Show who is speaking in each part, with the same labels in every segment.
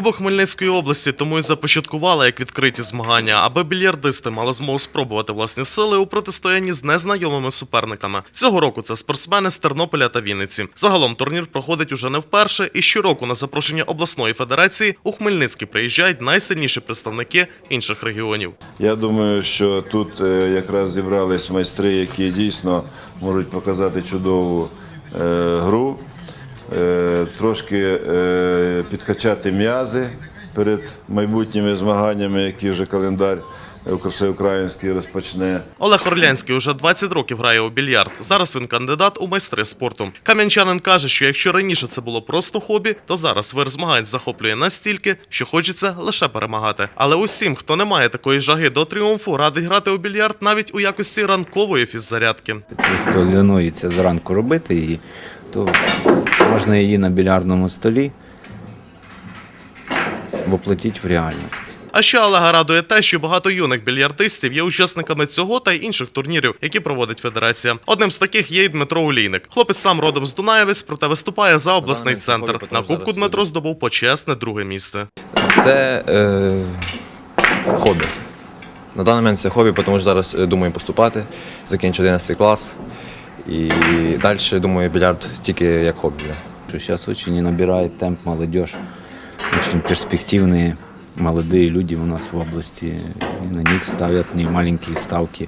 Speaker 1: Кубок Хмельницької області тому і започаткували як відкриті змагання, аби більярдисти мали змогу спробувати власні сили у протистоянні з незнайомими суперниками. Цього року це спортсмени з Тернополя та Вінниці. Загалом турнір проходить уже не вперше, і щороку на запрошення обласної федерації у Хмельницький приїжджають найсильніші представники інших регіонів.
Speaker 2: Я думаю, що тут е, якраз зібрались майстри, які дійсно можуть показати чудову е, гру, трошки е, підкачати м'язи перед майбутніми змаганнями, які вже календар е, всеукраїнський розпочне.
Speaker 1: Олег Орлянський уже 20 років грає у більярд. Зараз він кандидат у майстри спорту. Кам'янчанин каже, що якщо раніше це було просто хобі, то зараз вир змагань захоплює настільки, що хочеться лише перемагати. Але усім, хто не має такої жаги до тріумфу, радить грати у більярд навіть у якості ранкової фіззарядки.
Speaker 3: Ті, хто лінується зранку робити її, то можна її на більярдному столі воплотити в реальність.
Speaker 1: А ще Олега радує те, що багато юних більярдистів є учасниками цього та й інших турнірів, які проводить федерація. Одним з таких є й Дмитро Олійник. Хлопець сам родом з Дунаєвець, проте виступає за обласний центр. На кубку Дмитро здобув почесне друге місце.
Speaker 4: Це е, хобі. На даний момент це хобі, тому що зараз е, думаю поступати, закінчу 11 клас. І далі думаю більярд тільки як хобі.
Speaker 3: Очень и набирает темп молодежь. Очень перспективные молодые люди у нас в области. И на них ставят не маленькие ставки.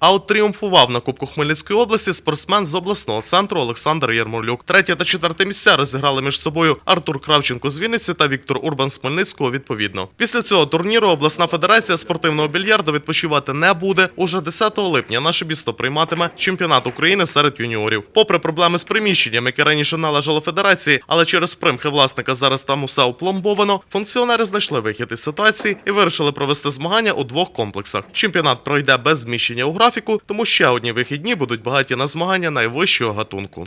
Speaker 1: А от тріумфував на Кубку Хмельницької області спортсмен з обласного центру Олександр Ярмолюк. Третє та четверте місця розіграли між собою Артур Кравченко з Вінниці та Віктор Урбан з Хмельницького відповідно. Після цього турніру обласна федерація спортивного більярду відпочивати не буде. Уже 10 липня наше місто прийматиме чемпіонат України серед юніорів. Попри проблеми з приміщенням, яке раніше належало федерації, але через примхи власника зараз там усе опломбовано. Функціонери знайшли вихід із ситуації і вирішили провести змагання у двох комплексах. Чемпіонат пройде без зміщення у графіку, тому ще одні вихідні будуть багаті на змагання найвищого гатунку.